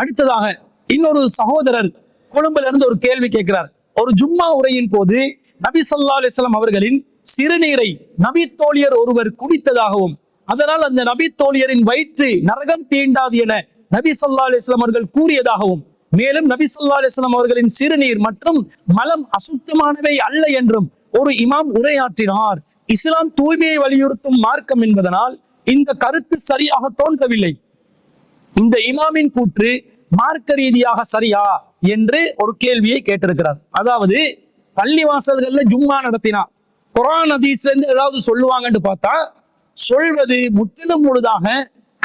அடுத்ததாக இன்னொரு சகோதரர் கொழும்புல இருந்து ஒரு கேள்வி கேட்கிறார். ஒரு ஜும்மா உரையின் போது நபி சொல்லா அலிஸ்லாம் அவர்களின் சிறுநீரை நபி தோழியர் ஒருவர் குடித்ததாகவும் அதனால் அந்த நபி தோழியரின் வயிற்று நரகம் தீண்டாது என நபி சொல்லா அலிஸ்லாம் அவர்கள் கூறியதாகவும் மேலும் நபி சொல்லா அலிஸ்லாம் அவர்களின் சிறுநீர் மற்றும் மலம் அசுத்தமானவை அல்ல என்றும் ஒரு இமாம் உரையாற்றினார். இஸ்லாம் தூய்மையை வலியுறுத்தும் மார்க்கம் என்பதனால் இந்த கருத்து சரியாக தோன்றவில்லை. இந்த இமாமின் கூற்று மார்க்க ரீதியாக சரியா என்று ஒரு கேள்வியை கேட்டிருக்கிறார். அதாவது பள்ளிவாசல்கள்ல ஜும்மா நடத்தினா குரான் அதீஸ்ல இருந்து ஏதாவது சொல்லுவாங்கன்னு பார்த்தா சொல்வது முற்றிலும் முழுதாக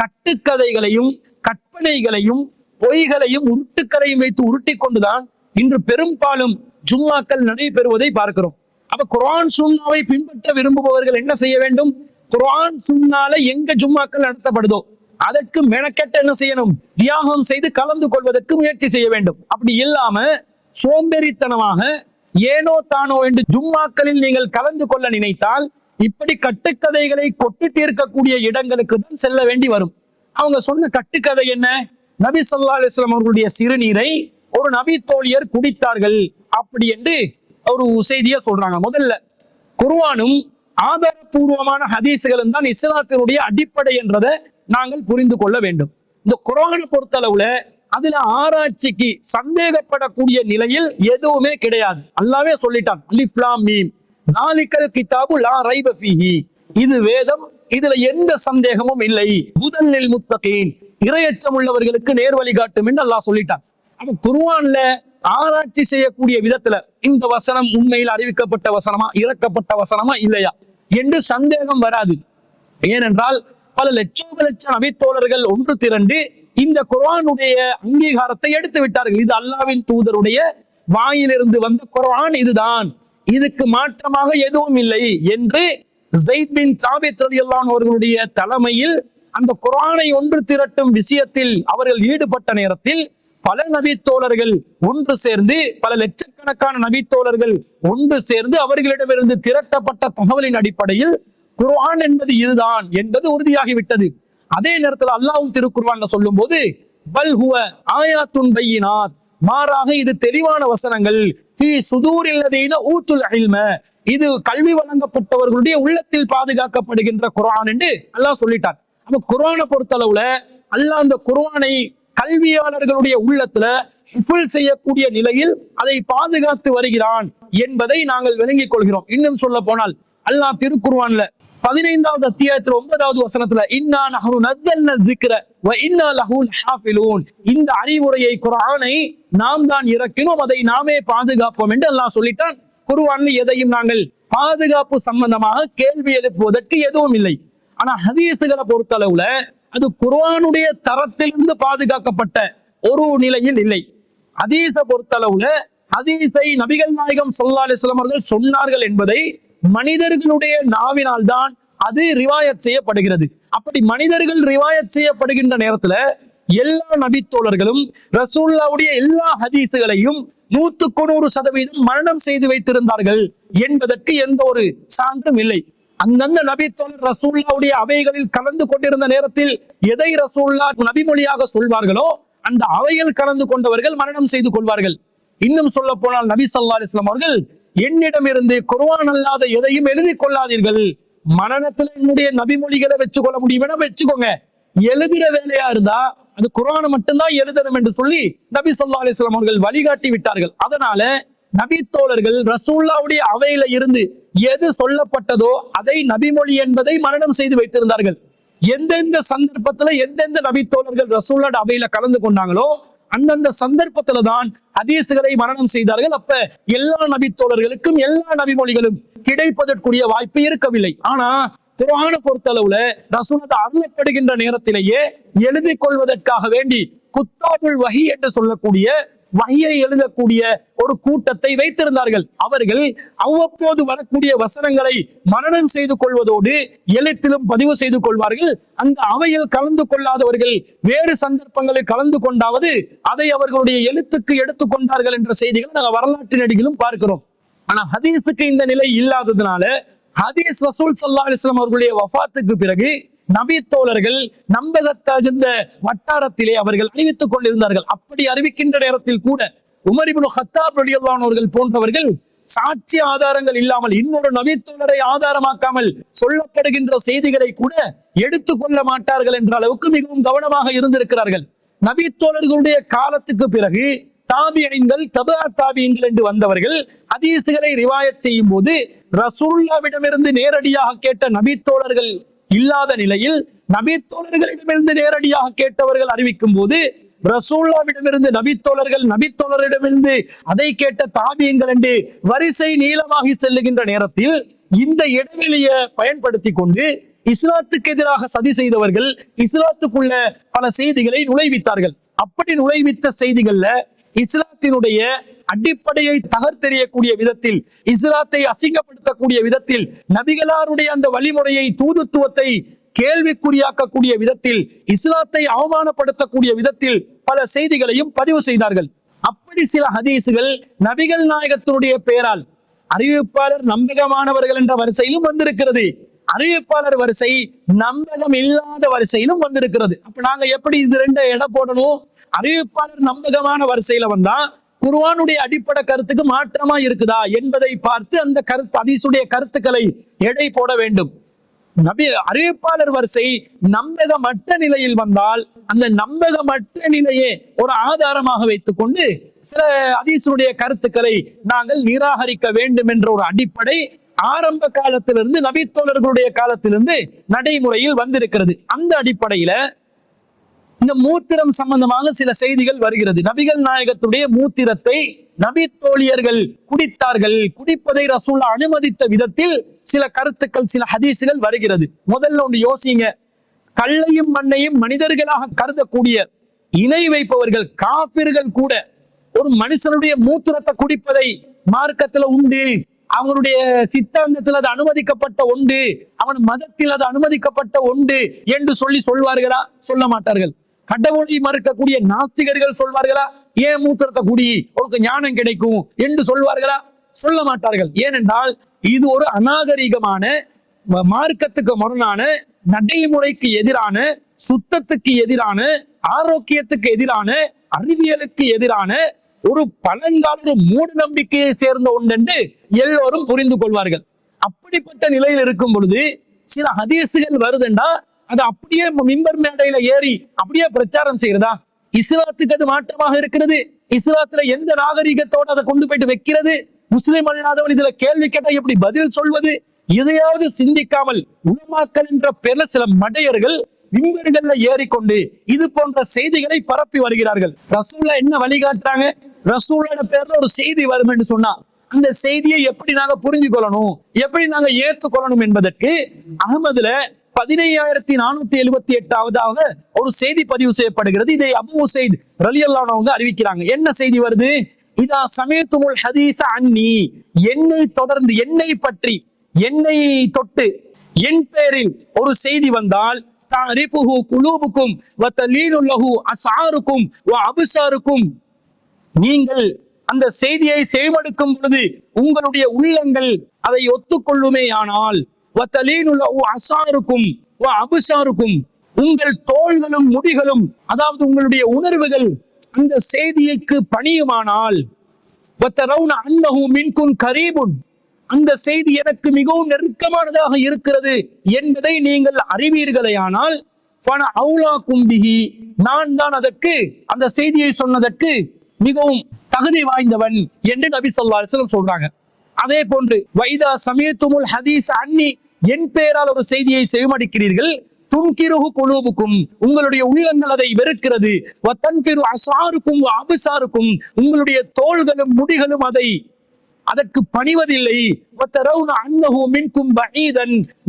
கட்டுக்கதைகளையும் கற்பனைகளையும் பொய்களையும் உருட்டுக்களையும் வைத்து உருட்டி கொண்டுதான் இன்று பெரும்பாலும் ஜும்மாக்கள் நடைபெறுவதை பார்க்கிறோம். அப்ப குரான் சுன்னாவை பின்பற்ற விரும்புபவர்கள் என்ன செய்ய வேண்டும்? குரான் சுண்ணால எங்க ஜும்மாக்கள் நடத்தப்படுதோ? அதற்கு மெனக்கெட்ட என்ன செய்யணும்? தியாகம் செய்து கலந்து கொள்வதற்கு முயற்சி செய்ய வேண்டும். அப்படி இல்லாம சோம்பேறித்தனமாக ஏனோ தானோ என்று ஜும்மாக்களில் நீங்கள் கலந்து கொள்ள நினைத்தால் இப்படி கட்டுக்கதைகளை கொட்டி தீர்க்கக்கூடிய இடங்களுக்கு தான் செல்ல வேண்டி வரும். அவங்க சொன்ன கட்டுக்கதை என்ன? நபி ஸல்லல்லாஹு அலைஹி அவர்களுடைய சிறுநீரை ஒரு நபி தோழியர் குடித்தார்கள் அப்படி என்று ஒரு செய்தியை சொல்றாங்க. முதல்ல குருவானும் ஆதாரபூர்வமான ஹதீசுகளும் தான் இஸ்லாத்தினுடைய அடிப்படை என்றதை நாங்கள் புரிந்து கொள்ள வேண்டும். இந்த குர்ஆனை பொறுத்தளவுல அதுல ஆராய்ச்சிக்கு சந்தேகப்படக்கூடிய நிலையில் எதுவுமே கிடையாது. அல்லாவே சொல்லிட்டான் அலிஃப் மீம் நாலிக்கல் கிதாபு லா ரைப இது வேதம் இதுல எந்த சந்தேகமும் இல்லை. முதலில் முத்தகீன் இரையச்சம் உள்ளவர்களுக்கு நேர் வழிகாட்டும் என்று அல்லாஹ் சொல்லிட்டான். அப்ப குருவான்ல ஆராய்ச்சி செய்யக்கூடிய விதத்துல இந்த வசனம் உண்மையில் அறிவிக்கப்பட்ட வசனமா இறக்கப்பட்ட வசனமா இல்லையா? என்று சந்தேகம் வராது. ஏனென்றால் பல லட்சம் லட்சம் அவைத்தோழர்கள் ஒன்று திரண்டு இந்த குரானுடைய அங்கீகாரத்தை எடுத்து விட்டார்கள். இது அல்லாவின் தூதருடைய வாயிலிருந்து வந்த குரான் இதுதான். இதுக்கு மாற்றமாக எதுவும் இல்லை என்று ஜெயித் பின் சாபித் ரலியல்லாஹு அவர்களுடைய தலைமையில் அந்த குரானை ஒன்று திரட்டும் விஷயத்தில் அவர்கள் ஈடுபட்ட நேரத்தில் பல நபித்தோழர்கள் ஒன்று சேர்ந்து பல லட்சக்கணக்கான நபித்தோழர்கள் ஒன்று சேர்ந்து அவர்களிடமிருந்து திரட்டப்பட்ட தகவலின் அடிப்படையில் குர்ஆன் என்பது இதுதான் என்பது உறுதியாகிவிட்டது. அதே நேரத்தில் அல்லாஹ்வும் சொல்லும் சொல்லும்போது பல் ஹுவ ஆயாத்துன் பையினாத். மாறாக இது தெளிவான வசனங்கள். தி சுதூர் சுதூரில்லதீன ஊத்துல் அல்ம இது கல்வி வழங்கப்பட்டவர்களுடைய உள்ளத்தில் பாதுகாக்கப்படுகின்ற குரான் என்று அல்லாஹ் சொல்லிட்டார் அப்ப குரானை பொறுத்தளவுல அல்லாஹ் அந்த குரானை கல்வியாளர்களுடைய உள்ளத்துல ஹிஃபுல் செய்யக்கூடிய நிலையில் அதை பாதுகாத்து வருகிறான் என்பதை நாங்கள் விளங்கிக் கொள்கிறோம். இன்னும் சொல்ல போனால் அல்லாஹ் திருக்குர்வான்ல பதினைந்தாவது அத்தியாயத்துல ஒன்பதாவது வசனத்துல இன்னா நஹ்னு நஸ்ஸல்னா ذிக்ர வ இன்னா லஹு ஹாஃபிலூன். இந்த அறிவுரையை குரானை நாம் தான் இறக்கினோம் அதை நாமே பாதுகாப்போம் என்று எல்லாம் சொல்லிட்டான். குருவான் எதையும் நாங்கள் பாதுகாப்பு சம்பந்தமாக கேள்வி எழுப்புவதற்கு எதுவும் இல்லை. ஆனா ஹதீஸுகளை பொறுத்தளவுல அது குர்ஆனுடைய தரத்திலிருந்து பாதுகாக்கப்பட்ட ஒரு நிலையில் இல்லை. ஹதீஸை பொறுத்தளவுல ஹதீஸை நபிகள் நாயகம் ஸல்லல்லாஹு அலைஹி அவர்கள் சொன்னார்கள் என்பதை மனிதர்களுடைய நாவினால் தான் அது ரிவாயத் செய்யப்படுகிறது. அப்படி மனிதர்கள் ரிவாயத் செய்யப்படுகின்ற நேரத்துல எல்லா நபித்தோழர்களும் ரசூல்லாவுடைய எல்லா ஹதீஸுகளையும் நூத்துக்கு நூறு சதவீதம் மரணம் செய்து வைத்திருந்தார்கள் என்பதற்கு எந்த ஒரு சான்றும் இல்லை. அந்தந்த நபித்தோழர் ரசூல்லாவுடைய அவைகளில் கலந்து கொண்டிருந்த நேரத்தில் எதை ரசூல்லா நபிமொழியாக சொல்வார்களோ அந்த அவையில் கலந்து கொண்டவர்கள் மரணம் செய்து கொள்வார்கள். இன்னும் சொல்ல போனால் நபி சல்லா அலிஸ்லாம் அவர்கள் என்னிடம் இருந்து அல்லாத எதையும் எழுதி கொள்ளாதீர்கள். மனநத்துல என்னுடைய நபிமொழிகளை வச்சுக்கொள்ள முடியும்னா வச்சுக்கோங்க. எழுதுற வேலையா இருந்தா அது குர்ஆனை மட்டும்தான் எழுதணும் என்று சொல்லி நபி சொல்லா அலிஸ்லாம் அவர்கள் வழிகாட்டி விட்டார்கள். அதனால நபி தோழர்கள் ரசூல்லாவுடைய அவையில இருந்து எது சொல்லப்பட்டதோ அதை நபிமொழி என்பதை மரணம் செய்து வைத்திருந்தார்கள். எந்தெந்த சந்தர்ப்பத்துல எந்தெந்த நபி தோழர்கள் ரசூல்லாட அவையில கலந்து கொண்டாங்களோ அந்தந்த சந்தர்ப்பத்துல தான் ஹதீசுகளை மரணம் செய்தார்கள். அப்ப எல்லா நபி தோழர்களுக்கும் எல்லா நபிமொழிகளும் கிடைப்பதற்குரிய வாய்ப்பு இருக்கவில்லை. ஆனா குரான பொறுத்தளவுல ரசூலத்தை அருளப்படுகின்ற நேரத்திலேயே எழுதி கொள்வதற்காக வேண்டி குத்தாபுல் வகி என்று சொல்லக்கூடிய வகையை எழுதக்கூடிய ஒரு கூட்டத்தை வைத்திருந்தார்கள். அவர்கள் அவ்வப்போது வரக்கூடிய வசனங்களை மரணம் செய்து கொள்வதோடு எழுத்திலும் பதிவு செய்து கொள்வார்கள். அந்த அவையில் கலந்து கொள்ளாதவர்கள் வேறு சந்தர்ப்பங்களில் கலந்து கொண்டாவது அதை அவர்களுடைய எழுத்துக்கு எடுத்துக்கொண்டார்கள் என்ற செய்திகளை நாங்கள் வரலாற்று நடிகளும் பார்க்கிறோம். ஆனா ஹதீஸுக்கு இந்த நிலை இல்லாததுனால ஹதீஸ் ரசூல் சல்லா அலிஸ்லாம் அவர்களுடைய வஃபாத்துக்கு பிறகு நபி தோழர்கள் நம்பகத்தகுந்த வட்டாரத்திலே அவர்கள் அறிவித்துக் கொண்டிருந்தார்கள். அப்படி அறிவிக்கின்ற நேரத்தில் கூட உமரிபுல் ஹத்தாப் ரலியல்லானவர்கள் போன்றவர்கள் சாட்சி ஆதாரங்கள் இல்லாமல் இன்னொரு நபித்தோழரை ஆதாரமாக்காமல் சொல்லப்படுகின்ற செய்திகளை கூட எடுத்துக்கொள்ள மாட்டார்கள் என்ற அளவுக்கு மிகவும் கவனமாக இருந்திருக்கிறார்கள். நபித்தோழர்களுடைய காலத்துக்கு பிறகு தாபியங்கள் தபா தாபியங்கள் என்று வந்தவர்கள் அதீசுகளை ரிவாயத் செய்யும் போது ரசூல்லாவிடமிருந்து நேரடியாக கேட்ட நபித்தோழர்கள் இல்லாத நிலையில் நபித்தோழர்களிடமிருந்து நேரடியாக கேட்டவர்கள் அறிவிக்கும் போது ரசூல்லாவிடமிருந்து நபித்தோழர்கள் நபித்தோழரிடமிருந்து அதை கேட்ட தாபியங்கள் என்று வரிசை நீளமாகி செல்லுகின்ற நேரத்தில் இந்த இடைவெளியை பயன்படுத்தி கொண்டு இஸ்லாத்துக்கு எதிராக சதி செய்தவர்கள் இஸ்லாத்துக்குள்ள பல செய்திகளை நுழைவித்தார்கள். அப்படி நுழைவித்த செய்திகள்ல இஸ்லாத்தினுடைய அடிப்படையை தகர்த்தெறியக்கூடிய விதத்தில் இஸ்லாத்தை அசிங்கப்படுத்தக்கூடிய விதத்தில் நபிகளாருடைய அந்த வழிமுறையை தூதுத்துவத்தை கேள்விக்குறியாக்கக்கூடிய விதத்தில் இஸ்லாத்தை அவமானப்படுத்தக்கூடிய விதத்தில் பல செய்திகளையும் பதிவு செய்தார்கள். அப்படி சில ஹதீசுகள் நபிகள் நாயகத்தினுடைய பெயரால் அறிவிப்பாளர் நம்பகமானவர்கள் என்ற வரிசையிலும் வந்திருக்கிறது. அறிவிப்பாளர் வரிசை நம்பகம் இல்லாத வரிசையிலும் வந்திருக்கிறது. அப்ப நாங்க எப்படி இது ரெண்ட இடம் போடணும்? அறிவிப்பாளர் நம்பகமான வரிசையில வந்தா குருவானுடைய அடிப்படை கருத்துக்கு மாற்றமா இருக்குதா என்பதை பார்த்து அந்த கருத்து ஹதீஸுடைய கருத்துக்களை எடை போட வேண்டும். நபி அறிவிப்பாளர் வரிசை நம்பகமற்ற நிலையில் வந்தால் அந்த நம்பகமற்ற நிலையே ஒரு ஆதாரமாக வைத்துக்கொண்டு சில ஹதீஸுடைய கருத்துக்களை நாங்கள் நிராகரிக்க வேண்டும் என்ற ஒரு அடிப்படை ஆரம்ப காலத்திலிருந்து நபித்தோழர்களுடைய காலத்திலிருந்து நடைமுறையில் வந்திருக்கிறது. அந்த அடிப்படையில இந்த மூத்திரம் சம்பந்தமாக சில செய்திகள் வருகிறது. நபிகள் நாயகத்துடைய மூத்திரத்தை நபி தோழியர்கள் குடித்தார்கள். குடிப்பதை ரசூல்லா அனுமதித்த விதத்தில் சில கருத்துக்கள் சில ஹதீசுகள் வருகிறது. முதல்ல ஒன்று யோசிங்க. கல்லையும் மண்ணையும் மனிதர்களாக கருதக்கூடிய இணை வைப்பவர்கள் காபிர்கள் கூட ஒரு மனுஷனுடைய மூத்திரத்தை குடிப்பதை மார்க்கத்துல உண்டு. அவனுடைய சித்தாந்தத்தில் அது அனுமதிக்கப்பட்ட ஒன்று அவன் மதத்தில் அது அனுமதிக்கப்பட்ட ஒன்று என்று சொல்லி சொல்வார்களா? சொல்ல மாட்டார்கள். கடவுளை மறுக்கக்கூடிய நாஸ்திகர்கள் சொல்வார்களா? ஏன் மூத்திரத்தை குடி உனக்கு ஞானம் கிடைக்கும் என்று சொல்வார்களா? சொல்ல மாட்டார்கள். ஏனென்றால் இது ஒரு அநாகரிகமான மார்க்கத்துக்கு முரணான நடைமுறைக்கு எதிரான சுத்தத்துக்கு எதிரான ஆரோக்கியத்துக்கு எதிரான அறிவியலுக்கு எதிரான ஒரு பழங்கால மூட நம்பிக்கையை சேர்ந்த ஒன்றென்று எல்லோரும் புரிந்து கொள்வார்கள். அப்படிப்பட்ட நிலையில் இருக்கும் பொழுது சில ஹதீசுகள் வருதுண்டா? அது அப்படியே மிம்பர் மேடையில ஏறி அப்படியே பிரச்சாரம் செய்யறதா இஸ்லாத்துக்கு அது மாற்றமாக இருக்கிறது. இஸ்லாத்துல எந்த நாகரிகத்தோடு அதை கொண்டு போயிட்டு வைக்கிறது? முஸ்லிம் அல்லாதவன் இதுல கேள்வி கேட்டா எப்படி பதில் சொல்வது? இதையாவது சிந்திக்காமல் உலமாக்கல் என்ற பெயர்ல சில மடையர்கள் மிம்பர்கள்ல ஏறிக்கொண்டு இது போன்ற செய்திகளை பரப்பி வருகிறார்கள். ரசூல்லா என்ன வழிகாட்டுறாங்க? ரசூலோட பேர்ல ஒரு செய்தி வரும் என்று சொன்னா அந்த செய்தியை எப்படி நாங்க புரிஞ்சு கொள்ளணும் எப்படி நாங்க ஏற்றுக்கொள்ளணும் என்பதற்கு அகமதுல பதினையாயிரத்தி நானூத்தி எழுபத்தி எட்டாவதாக ஒரு செய்தி பதிவு செய்யப்படுகிறது. இதை அபு உசைத் ரலியல்லானவங்க அறிவிக்கிறாங்க. என்ன செய்தி வருது? இதா சமயத்துமுல் ஹதீச அன்னி. என்னை தொடர்ந்து என்னை பற்றி என்னை தொட்டு என் பேரில் ஒரு செய்தி வந்தால் தாரிஃபுஹு குலூபுக்கும் வ தலீலுல்லஹு அசாருக்கும் வ அபுசாருக்கும். நீங்கள் அந்த செய்தியை செவிமடுக்கும் பொழுது உங்களுடைய உள்ளங்கள் அதை ஒத்துக்கொள்ளுமே ஆனால் அசாருக்கும் அபுசாருக்கும் உங்கள் தோள்களும் முடிகளும் அதாவது உங்களுடைய உணர்வுகள் அந்த செய்திக்கு பணியுமானால் கரீபுன். அந்த செய்தி எனக்கு மிகவும் நெருக்கமானதாக இருக்கிறது என்பதை நீங்கள் அறிவீர்களேயானால் பண அவுலா கும்பிகி நான் தான் அதற்கு அந்த செய்தியை சொன்னதற்கு மிகவும் தகுதி வாய்ந்தவன் என்று நபி சொல்லா சொல்றாங்க. அதே போன்று வைதா சமயத்துமுல் ஹதீஸ் அன்னி என் பெயரால் ஒரு செய்தியை செவிமடிக்கிறீர்கள். துன்கிருகு குழுவுக்கும் உங்களுடைய உள்ளங்கள் அதை வெறுக்கிறது. வத்தன்பிரு அசாருக்கும் அபிசாருக்கும் உங்களுடைய தோள்களும் முடிகளும் அதை அதற்கு பணிவதில்லை.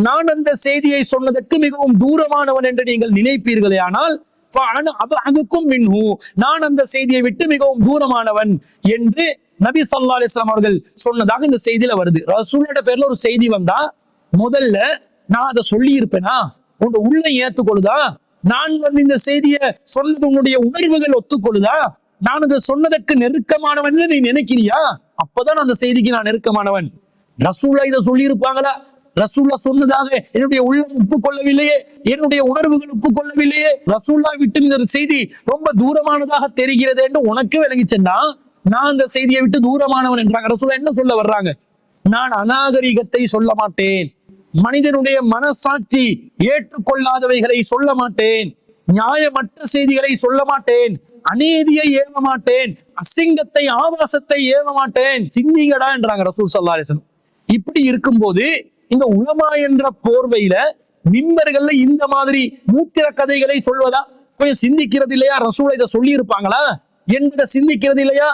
நான் அந்த செய்தியை சொன்னதற்கு மிகவும் தூரமானவன் என்று நீங்கள் நினைப்பீர்களே ஆனால் அதுக்கும் மின்ஹு. நான் அந்த செய்தியை விட்டு மிகவும் தூரமானவன் என்று நபி சல்லா அலிஸ்லாம் அவர்கள் சொன்னதாக இந்த செய்தியில வருது. ரசூலோட பேர்ல ஒரு செய்தி வந்தா முதல்ல நான் அதை சொல்லி இருப்பேனா உங்க உள்ள ஏத்துக்கொள்ளுதா? நான் வந்து இந்த செய்தியை சொன்னது உன்னுடைய உணர்வுகள் ஒத்துக்கொள்ளுதா? நான் அதை சொன்னதற்கு நெருக்கமானவன் நீ நினைக்கிறியா? அப்பதான் அந்த செய்திக்கு நான் நெருக்கமானவன். ரசூலா இதை சொல்லி இருப்பாங்களா ரசூல்லா சொன்னதாக என்னுடைய உள்ளம் ஒப்புக்கொள்ளவில்லையே என்னுடைய உணர்வுகள் ஒப்புக்கொள்ளவில்லையே. ரசூல்லா விட்டு இந்த செய்தி ரொம்ப தூரமானதாக தெரிகிறது என்று உனக்கு விளங்கிச்சேன்னா நான் அந்த செய்தியை விட்டு தூரமானவன் என்றாங்க. ரசூல்லா என்ன சொல்ல வர்றாங்க? நான் அநாகரிகத்தை சொல்ல மாட்டேன். மனிதனுடைய மனசாட்சி ஏற்றுக்கொள்ளாதவைகளை சொல்ல மாட்டேன். நியாயமற்ற செய்திகளை சொல்ல மாட்டேன். அநீதியை ஏவ மாட்டேன். அசிங்கத்தை ஆபாசத்தை ஏவ மாட்டேன். சிந்திங்கடா என்றாங்க ரசூல் சல்லாரிசன் இப்படி இருக்கும்போது இந்த உலமா என்ற போர்வையில மின்பர்கள்ல இந்த மாதிரி மூத்திர கதைகளை சொல்வதா? கொஞ்சம் சிந்திக்கிறது இல்லையா? ரசூலை இதை சொல்லி இருப்பாங்களா என்பதை சிந்திக்கிறது இல்லையா?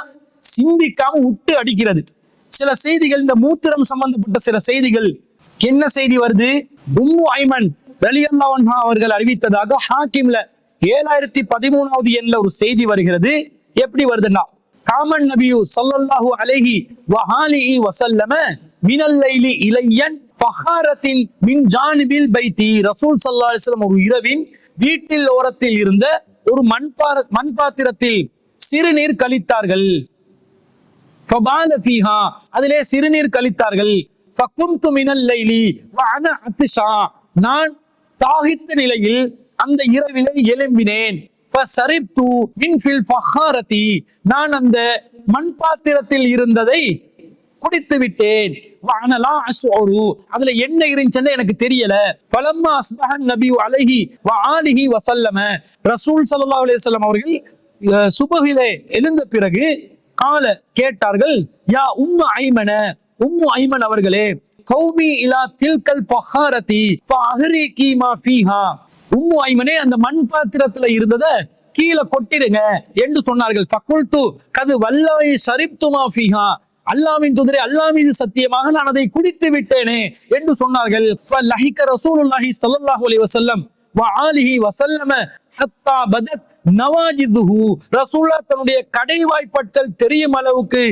சிந்திக்காம விட்டு அடிக்கிறது. சில செய்திகள் இந்த மூத்திரம் சம்பந்தப்பட்ட சில செய்திகள் என்ன செய்தி வருது? உம்மு ஐமன் வெளியல்லாவன்ஹா அவர்கள் அறிவித்ததாக ஹாக்கிம்ல ஏழாயிரத்தி பதிமூணாவது எண்ணில் ஒரு செய்தி வருகிறது. எப்படி வருதுன்னா காமன் நபியு சல்லல்லாஹு அலைஹி வஹாலிஹி வசல்லம மினல் லைலி இளையன் பஹாரத்தின் மின் ஜானிபில் பைத்தி. ரசூல் சல்லா அலைஹி ஒரு இரவின் வீட்டில் ஓரத்தில் இருந்த ஒரு மண்பார மண்பாத்திரத்தில் சிறுநீர் கழித்தார்கள். அதிலே சிறுநீர் கழித்தார்கள். ஃபகுந்து மினல் லைலி நான் தாகித்த நிலையில் அந்த இரவிலே எழும்பினேன். ஃபசரிப்து மின் ஃபில் ஃபஹாரதி. நான் அந்த மண் பாத்திரத்தில் இருந்ததை குடித்து விட்டேன் வஅனலா அஷ்உரு அதுல என்ன இருந்துச்சுன்னு எனக்கு தெரியல. பலம்மா அஸ்பஹன் நபி அலஹி வ ஆலிஹி வசல்லம ரசூல் சல்லா அலைஹி அவர்கள் அஹ், எழுந்த பிறகு கால கேட்டார்கள் யா உம்ம ஐமன. உம்மு ஐமன் அவர்களே கௌமி இலா தில்கல் பஹாரதி ஃபஅஹ்ரிகி கீமா ஃபீஹா. உம்மு ஐமனே அந்த மண் பாத்திரத்துல இருந்தத கீழே கொட்டிடுங்க என்று சொன்னார்கள். ஃபகுல்து கது வல்லவை சரிப்துமா ஃபீஹா. அல்லாமின் துதிரை அல்லாமின் சத்தியமாக நான் அதை குடித்து விட்டேனே என்று சொன்னார்கள். ஃபலஹிக ரசூலுல்லாஹி ஸல்லல்லாஹு அலைஹி வஸல்லம் வ ஆலிஹி வஸல்லம ஹத்தா பதத் நவாஜிதுஹு. ரசூல்லா தன்னுடைய கடைவாய்ப்பற்கள் தெரியும் அளவுக்கு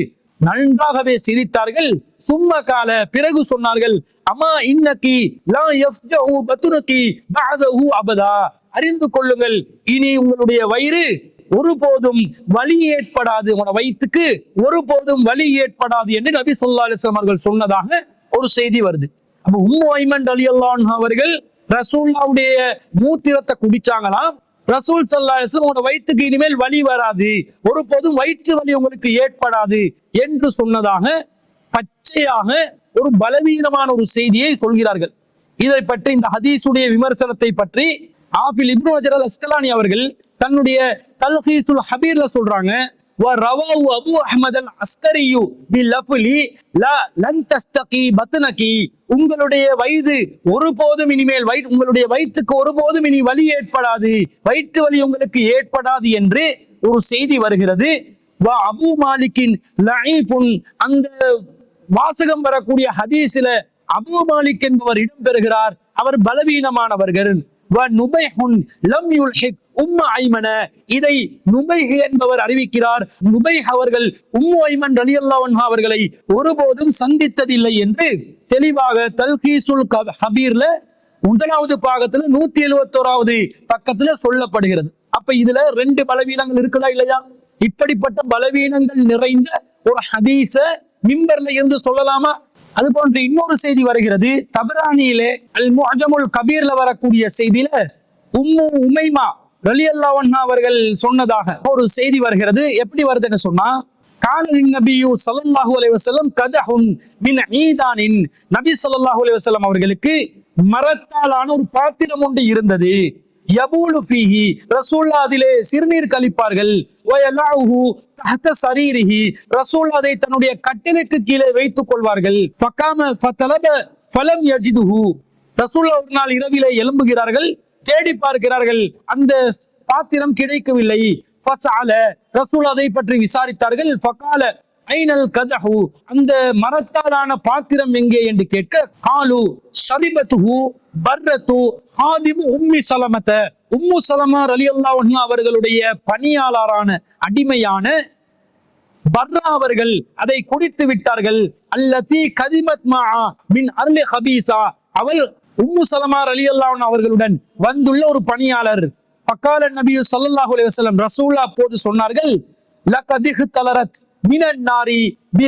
நன்றாகவே சிரித்தார்கள். சும்மா கால பிறகு சொன்னார்கள் அம்மா இன்னக்கி லா யஃப்ஜஹு பத்துனக்கி பஅதஹு அபதா. அறிந்து கொள்ளுங்கள் இனி உங்களுடைய வயிறு ஒருபோதும் வலி ஏற்படாது. உன வயிற்றுக்கு ஒருபோதும் வலி ஏற்படாது என்று நபி சொல்லா அலிஸ்லாம் அவர்கள் சொன்னதாக ஒரு செய்தி வருது. அப்ப உம்மு ஐமன் அலி அல்லான் அவர்கள் ரசூல்லாவுடைய மூத்திரத்தை குடிச்சாங்களாம். ரசூல் ஸல்லல்லாஹு உங்களோட வயிற்றுக்கு இனிமேல் வலி வராது. ஒருபோதும் வயிற்று வலி உங்களுக்கு ஏற்படாது என்று சொன்னதாக பச்சையாக ஒரு பலவீனமான ஒரு செய்தியை சொல்கிறார்கள். இதை பற்றி இந்த ஹதீஸுடைய விமர்சனத்தை பற்றி ஆபில் இப்னு அஜரல் அஸ்கலானி அவர்கள் தன்னுடைய தல்ஹீசுல் ஹபீர்ல சொல்றாங்க. ورواه ابو احمد العسكري باللفظ لا لن تستقي بطنك உங்களுடைய வயது ஒருபோதும் இனிமேல் வயிறு உங்களுடைய வயிற்றுக்கு ஒருபோதும் இனி வலி ஏற்படாது வயிற்று வலி உங்களுக்கு ஏற்படாது என்று ஒரு செய்தி வருகிறது வா அபு மாலிக்கின் லஈஃபுன் அந்த வாசகம் வரக்கூடிய ஹதீஸில அபு மாலிக் என்பவர் இடம்பெறுகிறார் அவர் பலவீனமானவர்கள் வ நுபைஹுன் லம் யுல்ஹிக் உம்மு ஐமன. இதை நுபைஹ் என்பவர் அறிவிக்கிறார். நுபைஹ் அவர்கள் உம்மு ஐமன் ரலியல்லாஹு அன்ஹா அவர்களை ஒருபோதும் சந்தித்ததில்லை என்று தெளிவாக தல்கீசுல் ஹபீர்ல முதலாவது பாகத்துல நூத்தி எழுவத்தோராவது பக்கத்துல சொல்லப்படுகிறது. அப்ப இதுல ரெண்டு பலவீனங்கள் இருக்குதா இல்லையா? இப்படிப்பட்ட பலவீனங்கள் நிறைந்த ஒரு ஹதீஸ மிம்பர்ல இருந்து சொல்லலாமா? அது போன்ற இன்னொரு செய்தி வருகிறது. தபரானியிலே அல் முஹமுல் கபீர்ல வரக்கூடிய செய்தியில உம்மு உமைமா ரலி அல்லாவன் அவர்கள் சொன்னதாக ஒரு செய்தி வருகிறது. எப்படி வருதுன்னு சொன்னா காலின் நபியு ஸல்லல்லாஹு அலைஹி வஸல்லம் கதஹுன் மின் ஈதானின் நபி சல்லாஹூ அலைஹி வஸல்லம் அவர்களுக்கு மரத்தாலான ஒரு பாத்திரம் ஒன்று இருந்தது. யபூலு பீஹி ரசூல்லா அதிலே சிறுநீர் கழிப்பார்கள். வயலாஹு தஹத சரீரிஹி ரசூல் அதை தன்னுடைய கட்டிலுக்கு கீழே வைத்துக் கொள்வார்கள். பக்காம ஃபதலப ஃபலம் யஜிதுஹு. ரசூல்லா ஒரு நாள் இரவிலே எழும்புகிறார்கள். தேடி பார்க்கிறார்கள். அந்த பாத்திரம் கிடைக்கவில்லை. ரசூல் அதை பற்றி விசாரித்தார்கள். ஃபகால ஐனல் கதஹு? அந்த மரத்தாலான பாத்திரம் எங்கே என்று கேட்க காலு ஷரிபத்துஹு பர்ரத்து சாதிபு உம்மி சலமத்த. உம்மு சலமா அலி அல்லா அவர்களுடைய பணியாளரான அடிமையான பர்ரா அவர்கள் அதை குடித்து விட்டார்கள். அல்லதி கதிமத் மா மின் அருளி ஹபீசா அவள் உம்மு சலமார் அலி அன்ஹா அவர்களுடன் வந்துள்ள ஒரு பணியாளர். பக்கால நபி ஸல்லல்லாஹு அலைஹி வஸல்லம் ரசூல்லா போது சொன்னார்கள் லகதிஹ் தலரத் மினன் நாரி பி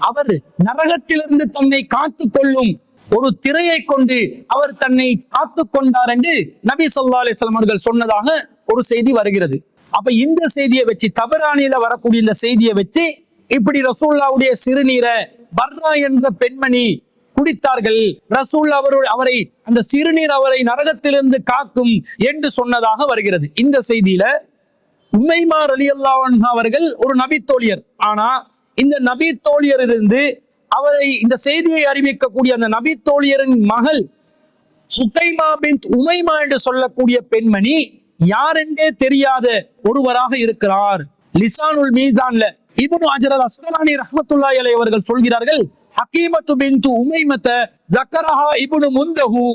அவர் நரகத்திலிருந்து தன்னை காத்து கொள்ளும் ஒரு திரையை கொண்டு அவர் தன்னை காத்து கொண்டார் என்று நபி சொல்லா அலிஸ்லாம் அவர்கள் சொன்னதாக ஒரு செய்தி வருகிறது. அப்ப இந்த செய்தியை வச்சு தபரானியில வரக்கூடிய இந்த செய்தியை வச்சு இப்படி ரசூல்லாவுடைய சிறுநீரை பர்ரா என்ற பெண்மணி குடித்தார்கள். ரசூல் அவருடைய அவரை அந்த சிறுநீர் அவரை நரகத்திலிருந்து காக்கும் என்று சொன்னதாக வருகிறது. இந்த செய்தியில உமைமார் அலி அவர்கள் ஒரு நபித்தோழியர். ஆனா இந்த நபித்தோழியர் இருந்து அவரை இந்த செய்தியை அறிவிக்கக்கூடிய அந்த நபித்தோழியரின் மகள் சுகைமா பின் உமைமா என்று சொல்லக்கூடிய பெண்மணி யாரென்றே தெரியாத ஒருவராக இருக்கிறார். லிசானுல் மீசான்ல இப்னு அஜரத் அஸ்கலானி ரஹமத்துல்லா அலை அவர்கள் சொல்கிறார்கள் ஹக்கீமத்து பின்து உமைமத்த ஜக்கரஹா இபுனு முந்தஹு.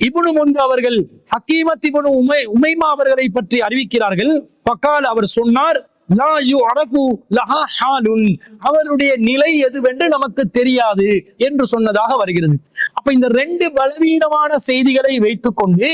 இபுனு முந்து அவர்கள் ஹக்கீமத் இபுனு உமை உமைமா அவர்களை பற்றி அறிவிக்கிறார்கள். பக்கால் அவர் சொன்னார் லா யு அரகு லஹா ஹாலுன். அவருடைய நிலை எதுவென்று நமக்கு தெரியாது என்று சொன்னதாக வருகிறது. அப்ப இந்த ரெண்டு பலவீனமான செய்திகளை வைத்துக்கொண்டு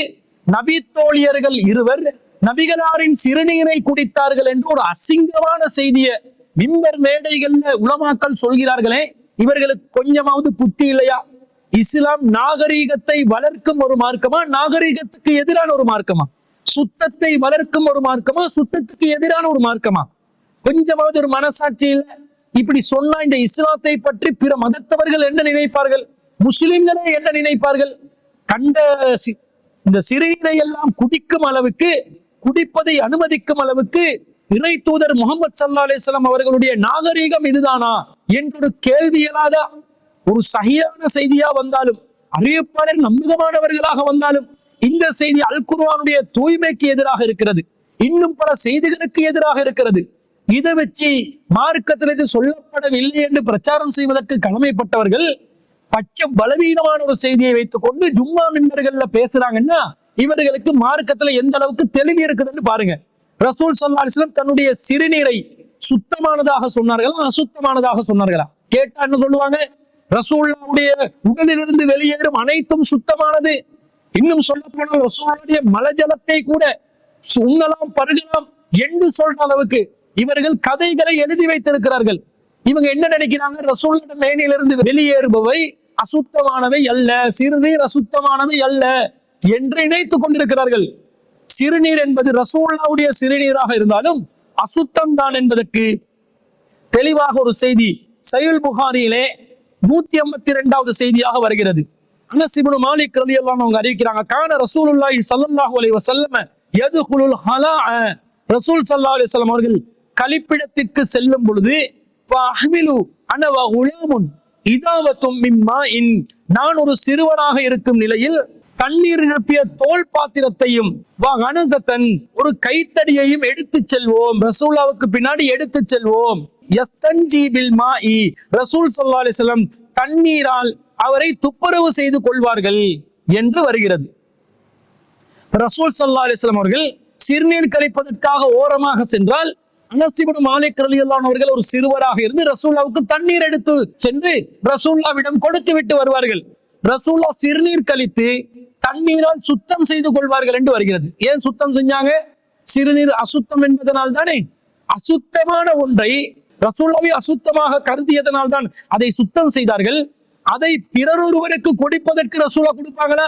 நபி தோழியர்கள் இருவர் நபிகளாரின் சிறுநீரை குடித்தார்கள் என்று ஒரு அசிங்கமான செய்தியை மிம்பர் மேடைகள்ல உலமாக்கள் சொல்கிறார்களே. இவர்களுக்கு கொஞ்சமாவது புத்தி இல்லையா? இஸ்லாம் நாகரீகத்தை வளர்க்கும் ஒரு மார்க்கமா? நாகரீகத்துக்கு எதிரான ஒரு மார்க்கமா? சுத்தத்தை வளர்க்கும் ஒரு மார்க்கமா? சுத்தத்துக்கு எதிரான ஒரு மார்க்கமா? கொஞ்சமாவது ஒரு மனசாட்சி இல்லை? இப்படி சொன்னா இந்த இஸ்லாத்தை பற்றி பிற மதத்தவர்கள் என்ன நினைப்பார்கள்? முஸ்லிம்களே என்ன நினைப்பார்கள்? கண்ட சி- இந்த சிறுநீரை எல்லாம் குடிக்கும் அளவுக்கு குடிப்பதை அனுமதிக்கும் அளவுக்கு இறை தூதர் முகமது சல்லா அலிஸ்லாம் அவர்களுடைய நாகரீகம் இதுதானா என்றொரு கேள்வி இயலாத ஒரு சகியான செய்தியா வந்தாலும் அறிவிப்பாளர் நம்பகமானவர்களாக வந்தாலும் இந்த செய்தி அல் குர்ஆனுடைய தூய்மைக்கு எதிராக இருக்கிறது. இன்னும் பல செய்திகளுக்கு எதிராக இருக்கிறது. இதை வச்சு மார்க்கத்தில் இது சொல்லப்படவில்லை என்று பிரச்சாரம் செய்வதற்கு கடமைப்பட்டவர்கள் பச்சை பலவீனமான ஒரு செய்தியை வைத்துக் கொண்டு ஜும்மா மின்பர்கள்ல பேசுறாங்கன்னா இவர்களுக்கு மார்க்கத்துல எந்த அளவுக்கு தெளிவு இருக்குதுன்னு பாருங்க. ரசூல் சல்லாஸ்லம் தன்னுடைய சிறுநீரை சுத்தமானதாக சொன்னார்களா அசுத்தமானதாக சொன்னார்களா? கேட்டா என்ன சொல்லுவாங்க? ரசூல்லாவுடைய உடலிலிருந்து வெளியேறும் அனைத்தும் சுத்தமானது. இன்னும் சொல்ல போனால் ரசூலுடைய மலஜலத்தை கூட உண்ணலாம் பருகலாம் என்று சொல்ற அளவுக்கு இவர்கள் கதைகளை எழுதி வைத்திருக்கிறார்கள். இவங்க என்ன நினைக்கிறாங்க? ரசூலுடைய மேனிலிருந்து வெளியேறுபவை அசுத்தமானவை அல்ல சிறுநீர் அசுத்தமானவை அல்ல என்று நினைத்துக் கொண்டிருக்கிறார்கள். சிறுநீர் என்பது ரசூல்லாவுடைய சிறுநீராக இருந்தாலும் அசுத்தம் தான் என்பதற்கு தெளிவாக ஒரு செய்தி சையுல் புகாரியிலே நூத்தி ஐம்பத்தி இரண்டாவது செய்தியாக வருகிறது. அனசிபுன் மாலிக் ரலியல்லாஹு அவங்க அறிவிக்கிறாங்க கான ரசூலுல்லாஹி ஸல்லல்லாஹு அலைஹி வஸல்லம் யதுகுலுல் ஹலா ரசூல் ஸல்லல்லாஹு அலைஹி வஸல்லம் அவர்கள் கழிப்பிடத்திற்கு செல்லும் பொழுது ஃபஅஹ்மிலு அன உலாமுன் இதாவத்தும் மிம்மா இன் நான் ஒரு சிறுவனாக இருக்கும் நிலையில் தண்ணீர் நிரப்பிய தோல் பாத்திரத்தையும் வ கனசத்தன் ஒரு கைத்தடியையும் எடுத்து செல்வோம். ரசூலாவுக்கு பின்னாடி எடுத்து செல்வோம். யஸ்தன்ஜி பில் இ ரசூல் சல்லா அலிஸ்லம் தண்ணீரால் அவரை துப்புரவு செய்து கொள்வார்கள் என்று வருகிறது. ரசூல் சல்லா அலிஸ்லாம் அவர்கள் சிறுநீர் கரைப்பதற்காக ஓரமாக சென்றால் அனசிபன் மாலிக் ரலியல்லாஹு அவர்கள் ஒரு சிறுவராக இருந்து ரசூல்லாவுக்கு தண்ணீர் எடுத்து சென்று ரசூல்லாவிடம் கொடுத்து விட்டு வருவார்கள். ரசூல்லா சிறுநீர் கழித்து தண்ணீரால் சுத்தம் செய்து கொள்வார்கள் என்று வருகிறது. ஏன் சுத்தம் செஞ்சாங்க? சிறுநீர் அசுத்தம் என்பதனால் தானே அசுத்தமான ஒன்றை ரசூல்லாவை அசுத்தமாக கருதியதனால் தான் அதை சுத்தம் செய்தார்கள். அதை பிறரொருவருக்கு கொடுப்பதற்கு ரசூலா கொடுப்பாங்களா?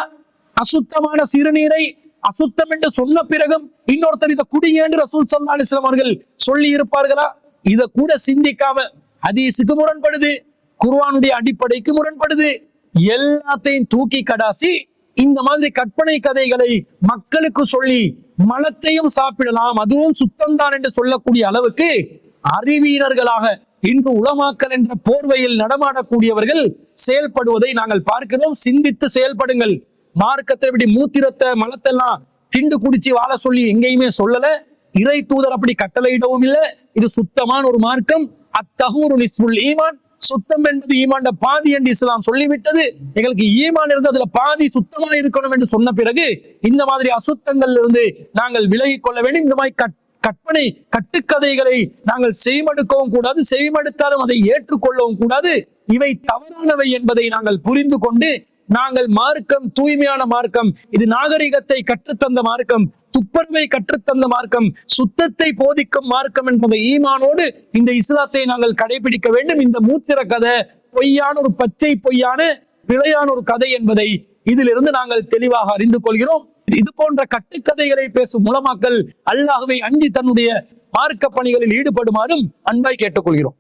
அசுத்தமான சிறுநீரை அசுத்தம் என்று சொன்ன பிறகும் இன்னொருத்தர் இதை குடிங்க என்று ரசூல் சல்லா அலிஸ்லாம் அவர்கள் சொல்லி இருப்பார்களா? இதை கூட சிந்திக்காம ஹதீஸுக்கு முரண்படுது குர்வானுடைய அடிப்படைக்கு முரண்படுது எல்லாத்தையும் தூக்கி கடாசி இந்த மாதிரி கற்பனை கதைகளை மக்களுக்கு சொல்லி மலத்தையும் சாப்பிடலாம். அதுவும் சுத்தம்தான் என்று சொல்லக்கூடிய அளவுக்கு அறிவியலர்களாக இன்று உளமாக்கல் என்ற போர்வையில் நடமாடக்கூடியவர்கள் செயல்படுவதை நாங்கள் பார்க்கிறோம். சிந்தித்து செயல்படுங்கள். மார்க்கத்தை இப்படி மூத்திரத்தை மலத்தெல்லாம் திண்டு குடிச்சு வாழ சொல்லி எங்கேயுமே சொல்லல. இறை தூதர் அப்படி கட்டளையிடவும் இல்லை. இது சுத்தமான ஒரு மார்க்கம். அத்தகூர் ஈமான். சுத்தம் என்பது ஈமாண்ட பாதி என்று இஸ்லாம் சொல்லிவிட்டது. எங்களுக்கு ஈமான் இருந்து அதுல பாதி சுத்தமாக இருக்கணும் என்று சொன்ன பிறகு இந்த மாதிரி அசுத்தங்கள்ல இருந்து நாங்கள் விலகி கொள்ள வேண்டும். இந்த மாதிரி கட்- கற்பனை கட்டுக்கதைகளை நாங்கள் செய்மடுக்கவும் கூடாது செய்மடுத்தாலும் அதை ஏற்றுக்கொள்ளவும் கூடாது. இவை தவறானவை என்பதை நாங்கள் புரிந்து கொண்டு நாங்கள் மார்க்கம் தூய்மையான மார்க்கம் இது நாகரிகத்தை கற்றுத்தந்த மார்க்கம் துப்பரவை கற்றுத்தந்த மார்க்கம் சுத்தத்தை போதிக்கும் மார்க்கம் என்பதை ஈமானோடு இந்த இஸ்லாத்தை நாங்கள் கடைபிடிக்க வேண்டும். இந்த மூத்திர கதை பொய்யான ஒரு பச்சை பொய்யான பிழையான ஒரு கதை என்பதை இதிலிருந்து நாங்கள் தெளிவாக அறிந்து கொள்கிறோம். இது போன்ற கட்டுக்கதைகளை பேசும் மூலமாக்கள் அல்லாஹுவை அஞ்சி தன்னுடைய மார்க்க பணிகளில் ஈடுபடுமாறும் அன்பாய் கேட்டுக்கொள்கிறோம்.